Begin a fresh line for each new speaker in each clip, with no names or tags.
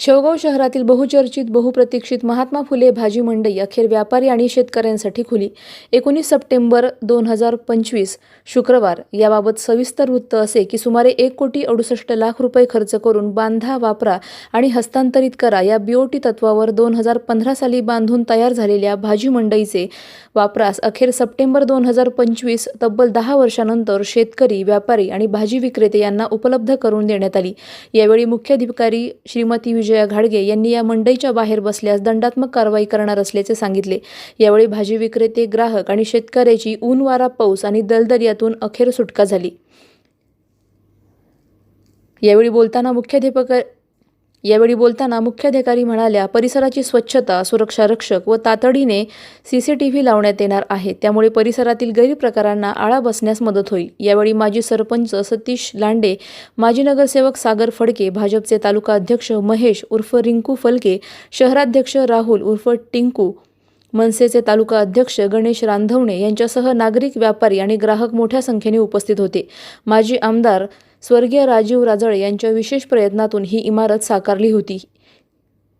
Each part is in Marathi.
शेवगाव शहरातील बहुचर्चित बहुप्रतीक्षित महात्मा फुले भाजी मंडई अखेर व्यापारी आणि शेतकऱ्यांसाठी खुली. एकोणीस सप्टेंबर दोन हजार पंचवीस शुक्रवार याबाबत सविस्तर वृत्त असे की सुमारे एक कोटी अडुसष्ट लाख रुपये खर्च करून बांधा वापरा आणि हस्तांतरित करा या बीओटी तत्वावर दोन हजार पंधरा साली बांधून तयार झालेल्या भाजी मंडईचे वापरास अखेर सप्टेंबर दोन हजार पंचवीस तब्बल दहा वर्षानंतर शेतकरी व्यापारी आणि भाजी विक्रेते यांना उपलब्ध करून देण्यात आली. यावेळी मुख्याधिकारी श्रीमती विजय विजया घाडगे यांनी या मंडईच्या बाहेर बसल्यास दंडात्मक कारवाई करणार असल्याचे सांगितले. यावेळी भाजी विक्रेते ग्राहक आणि शेतकऱ्याची ऊन वारा पाऊस आणि दलदल यातून अखेर सुटका झाली. यावेळी बोलताना मुख्याध्यापक यावेळी बोलताना मुख्याधिकारी म्हणाल्या परिसराची स्वच्छता सुरक्षा रक्षक व तातडीने सी सी टी व्ही लावण्यात येणार आहे. त्यामुळे परिसरातील गैरप्रकारांना आळा बसण्यास मदत होईल. यावेळी माजी सरपंच सतीश लांडे माजी नगरसेवक सागर फडके भाजपचे तालुका अध्यक्ष महेश उर्फ रिंकू फलके शहराध्यक्ष राहुल उर्फ टिंकू मनसेचे तालुका अध्यक्ष गणेश रांधवणे यांच्यासह नागरिक व्यापारी आणि ग्राहक मोठ्या संख्येने उपस्थित होते. माजी आमदार स्वर्गीय राजीव राजळे यांच्या विशेष प्रयत्नातून ही इमारत साकारली होती.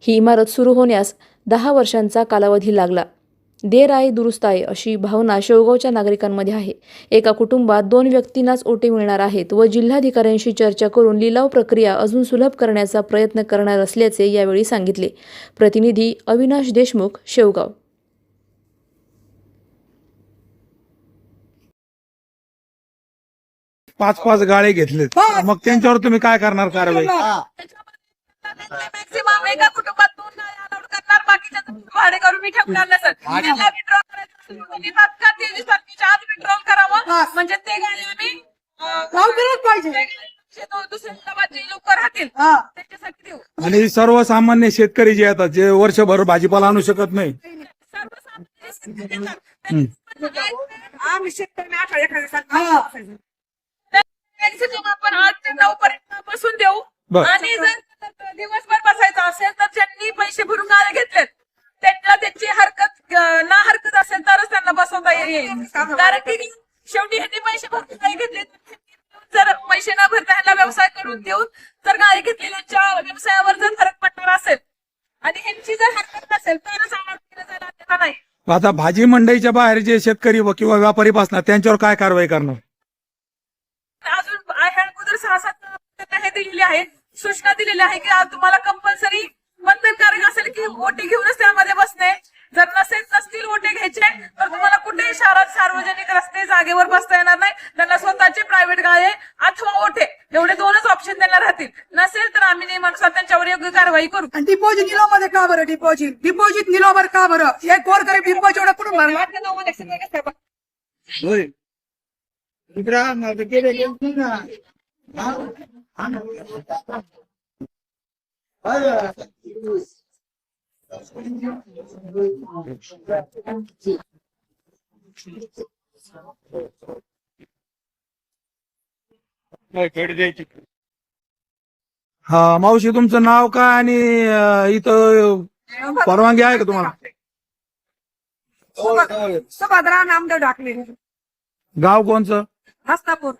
ही इमारत सुरू होण्यास दहा वर्षांचा कालावधी लागला. देर आहे दुरुस्त आहे अशी भावना शेवगावच्या नागरिकांमध्ये आहे. एका कुटुंबात दोन व्यक्तींनाच ओटे मिळणार आहेत व जिल्हाधिकाऱ्यांशी चर्चा करून लिलाव प्रक्रिया अजून सुलभ करण्याचा प्रयत्न करणार असल्याचे यावेळी सांगितले. प्रतिनिधी अविनाश देशमुख शेवगाव.
पाच पाच गाळे घेतलेत. मग त्यांच्यावर तुम्ही काय करणार कारवाई?
मॅक्सिमम एका कुटुंबात दोन allowed करणार बाकीच्या भाडे करून मी ठेवणार नाही सर. त्यांना विड्रॉ करायचं असेल, त्यांनी तात्काळ तेवीस तारखेच्या आज विड्रॉ करावं. म्हणजे ते गाडी आम्ही अं,
लवकरच पाहिजे.
ते गाडी दो- दुसऱ्या जे लोक राहतील
हा.
त्यांच्यासाठी देऊ.
आणि सर्वसामान्य शेतकरी जे येतात जे वर्षभर भाजीपाला आणू शकत नाही.
सर्वसामान्य शेतकरी येतात. त्यांची-
आम्ही शेतकरी आठवड्या सारखं
मॅक्सिमम आपण आठ ते नऊ पर्यंत बसून देऊ.
बर.
आणि जर दिवसभर बसायचं असेल तर ज्यांनी पैसे भरून गाळे घेतलेत त्यांना त्यांची हरकत अं, ना हरकत असेल तरच त्यांना बसवता येईल. कारण की शेवटी ह्यांनी पैसे भरून गाळे घेतले. जर पैसे न भरता ह्यांना व्यवसाय करून देऊन जर गाळे घेतलेल्यांच्या व्यवसायावर जर फरक पडणार असेल आणि ह्यांची जर हरकत नसेल तरच आम्हाला अन्यथा नाही.
आता भाजी मंडईच्या बाहेर जे शेतकरी व किंवा व्यापारी बसणार त्यांच्यावर काय कारवाई करणार?
सहा सात त्यांना हे दिलेले आहे सूचना दिलेल्या आहे की आज तुम्हाला कंपल्सरी बंधनकारक असेल की ओटे घेऊनच त्यामध्ये बसणे. जर नसेल नसतील ओटे घ्यायचे तर तुम्हाला कुठेही शहरात सार्वजनिक रस्ते जागेवर बसता येणार नाही. त्यांना स्वतःचे प्रायव्हेट गाळे अथवा ओटे एवढे दोनच ऑप्शन त्यांना राहतील. नसेल तर आम्ही नियमानुसार त्यांच्यावर योग्य कारवाई करू.
आणि डिपॉझिट निलो मध्ये का बरं डिपॉझिट डिपॉझिट निलोवर का बरं? एक गोर गरीब डिपॉझिट एवढं कुठून भरणार?
हा मावशी तुमचं नाव काय आणि अं, इथं परवानगी आहे का तुम्हाला?
सुभद्रा नामदेव ढाकले
गाव कोणचं?
हस्तापूर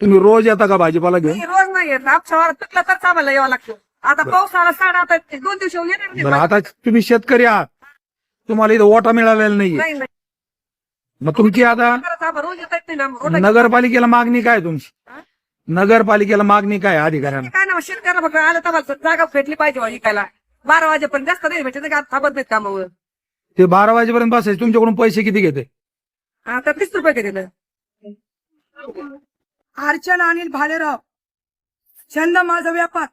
तुम्ही रोज येता का भाजीपाला घेऊन?
मी रोज नाही येत. तर आम्हाला यावं लागतं. आता पावसाळा साडा आता दोन दिवशी येणार नाही.
बरं आता तुम्ही शेतकरी आहात. तुम्हाला इथं ओटा मिळालेला नाहीये.
नाही नाही.
मग तुमची आता
खरंच आम्हाला रोज येता नाही ना रोज
नगरपालिकेला मागणी काय तुमची? नगरपालिकेला मागणी काय अधिकाऱ्यांना?
काय ना शेतकऱ्याला फक्त आलं तर जागा भेटली पाहिजे बा विकायला. बारा वाजेपर्यंत जास्त नाही भेटत का? थांबत नाहीत कामावर.
ते बारा वाजेपर्यंत बसायचे. तुमच्याकडून पैसे किती घेते?
आता तीस रुपये का दिलं अर्चना अनिल भालेराव. छंद माझा व्यापार.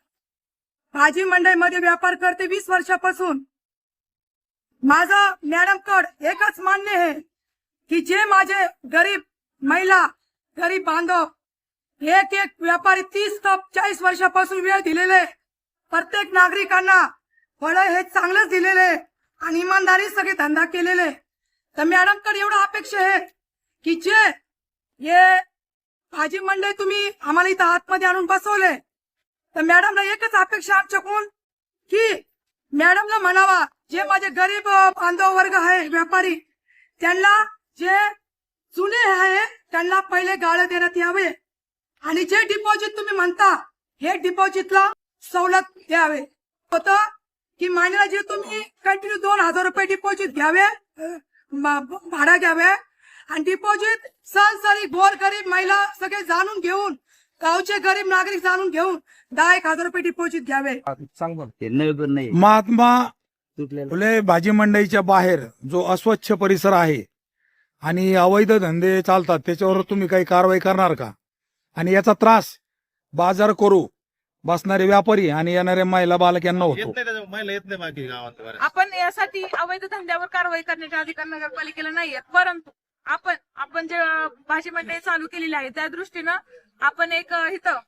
भाजी मंडईमध्ये व्यापार करते वीस वर्षापासून. माझं मॅडम कड एकच मान्य आहे की जे माझे गरीब महिला गरीब बांधव एक एक व्यापारी तीस ते चाळीस वर्षापासून वेळ दिलेले आहे. प्रत्येक नागरिकांना फळ हे चांगलंच दिलेले आणि इमानदारी सगळे धंदा केलेले तर मॅडमकडे एवढं अपेक्षा आहे की जे हे भाजी मंडई तुम्ही आम्हाला इथं आतमध्ये आणून बसवलंय तर मॅडमला एकच अपेक्षा आमच्याकडून की मॅडमला म्हणावा जे माझे गरीब बांधव वर्ग आहे व्यापारी त्यांना जे जुने आहे त्यांना पहिले गाळं देण्यात यावे आणि जे डिपॉझिट तुम्ही म्हणता हे डिपॉझिटला सवलत द्यावे. होतं की महिन्याला जे तुम्ही कंटिन्यू दोन हजार रुपये डिपॉझिट घ्यावे भाडा घ्यावे आणि डिपॉझिट सण सरी गोर गरीब महिला सगळे जाणून घेऊन गावचे गरीब नागरिक जाणून घेऊन दहा एक हजार रुपये डिपॉझिट घ्यावे.
महात्मा फुले भाजी मंडईच्या बाहेर जो अस्वच्छ परिसर आहे आणि अवैध धंदे चालतात त्याच्यावर तुम्ही काही कारवाई करणार का? आणि याचा त्रास बाजार करू बसणारे व्यापारी आणि येणाऱ्या महिला बालक यांना होतो
नाही त्याच्या महिला येत नाही बाकी गावात. बऱ्याच.
आपण यासाठी अवैध धंद्यावर कारवाई करण्याचे अधिकार नगरपालिकेला नाही आहेत परंतु आपण आपण जे भाजी मंडई चालू केलेली आहे त्या दृष्टीनं आपण एक इथं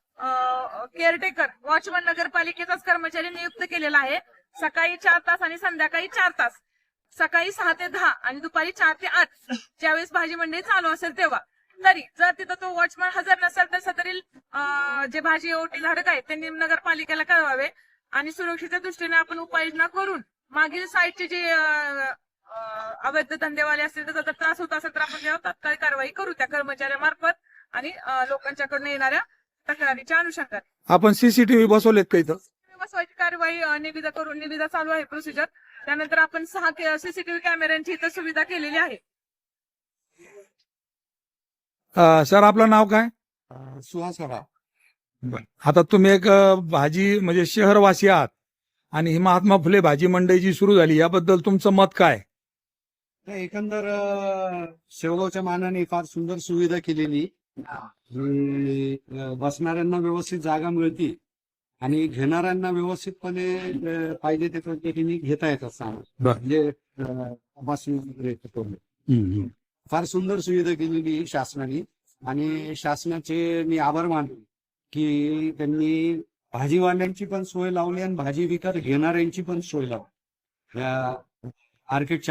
केअरटेकर वॉचमन नगरपालिकेचाच कर्मचारी नियुक्त केलेला आहे. सकाळी चार तास आणि संध्याकाळी चार तास. सकाळी सहा ते दहा आणि दुपारी चार ते आठ. ज्यावेळेस भाजी मंडई चालू असेल तेव्हा. तरी जर तिथं तो वॉचमन हजर नसेल तर सदरील जे भाजी ओटी धारक आहेत त्यांनी नगरपालिकेला कळवावे. आणि सुरक्षेच्या दृष्टीने आपण उपाययोजना करून मागील साईटचे जे अवैध धंदेवाले असतील त्याचा जर त्रास होत असेल तर आपण त्यावर तात्काळ कारवाई करू त्या कर्मचाऱ्यामार्फत आणि लोकांच्याकडून येणाऱ्या तक्रारीच्या अनुषंगाने
आपण सीसीटीव्ही बसवलेत का इथं?
बसवायची कारवाई निविदा करून निविदा चालू आहे प्रोसिजर त्यानंतर आपण सहा सीसीटीव्ही कॅमेऱ्यांची इथं सुविधा केलेली आहे.
अं, सर आपलं नाव काय?
सुहास.
आता तुम्ही एक अं, भाजी म्हणजे शहरवासी आहात आणि ही महात्मा फुले भाजी मंडई जी सुरू झाली. याबद्दल तुमचं मत काय?
नाही, एकंदर अं, शेवगावच्या मानाने फार सुंदर सुविधा केलेली. जी, अं, बसणाऱ्यांना व्यवस्थित जागा मिळते. आणि घेणाऱ्यांना व्यवस्थितपणे अं, पाहिजे ते पद्धतीने घेता येतात सामान.
बरं.
म्हणजे अं, बसणं वगैरे येतं करून. फार सुंदर सुविधा केलेली आहे शासनाने. आणि शासनाचे मी आभार मानतो की त्यांनी भाजीवाल्यांची पण सोय लावली आणि भाजी विकत घेणाऱ्यांची पण सोय लावली. या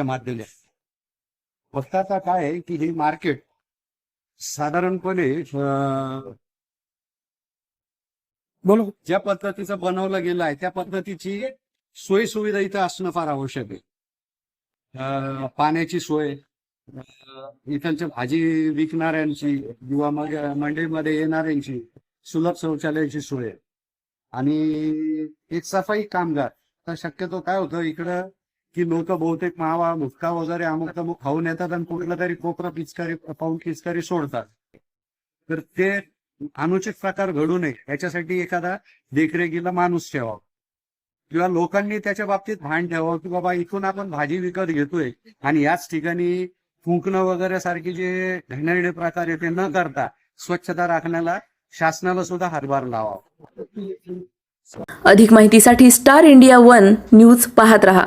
माध्यमात फक्त आता काय आहे की हे मार्केट साधारणपणे
बोलो.
ज्या पद्धतीचं बनवलं गेलं आहे त्या पद्धतीची सोयी सुविधा इथं असणं फार आवश्यक आहे. पाण्याची सोय इथलच्या भाजी विकणाऱ्यांची किंवा मग मंडईमध्ये येणाऱ्यांची सुलभ शौचालयाची सोय. आणि एक सफाई कामगार तर शक्यतो काय होतं इकडं की लोक बहुतेक मावा मुटका वगैरे अमुक तमुक खाऊन येतात आणि कुठला तरी कोपरा पिचकारी पाऊन पिचकारी सोडतात. तर ते अनुचित प्रकार घडू नये. याच्यासाठी एखादा देखरेखीला माणूस ठेवावा. किंवा लोकांनी त्याच्या बाबतीत भान ठेवावं की बाबा इथून आपण भाजी विकत घेतोय आणि याच ठिकाणी फुंकणं वगैरे सारखे जे घाणेरडे प्रकार आहे ते न करता स्वच्छता राखण्याला शासनाला सुद्धा हातभार लावावा.
अधिक माहितीसाठी स्टार इंडिया वन न्यूज पाहत रहा.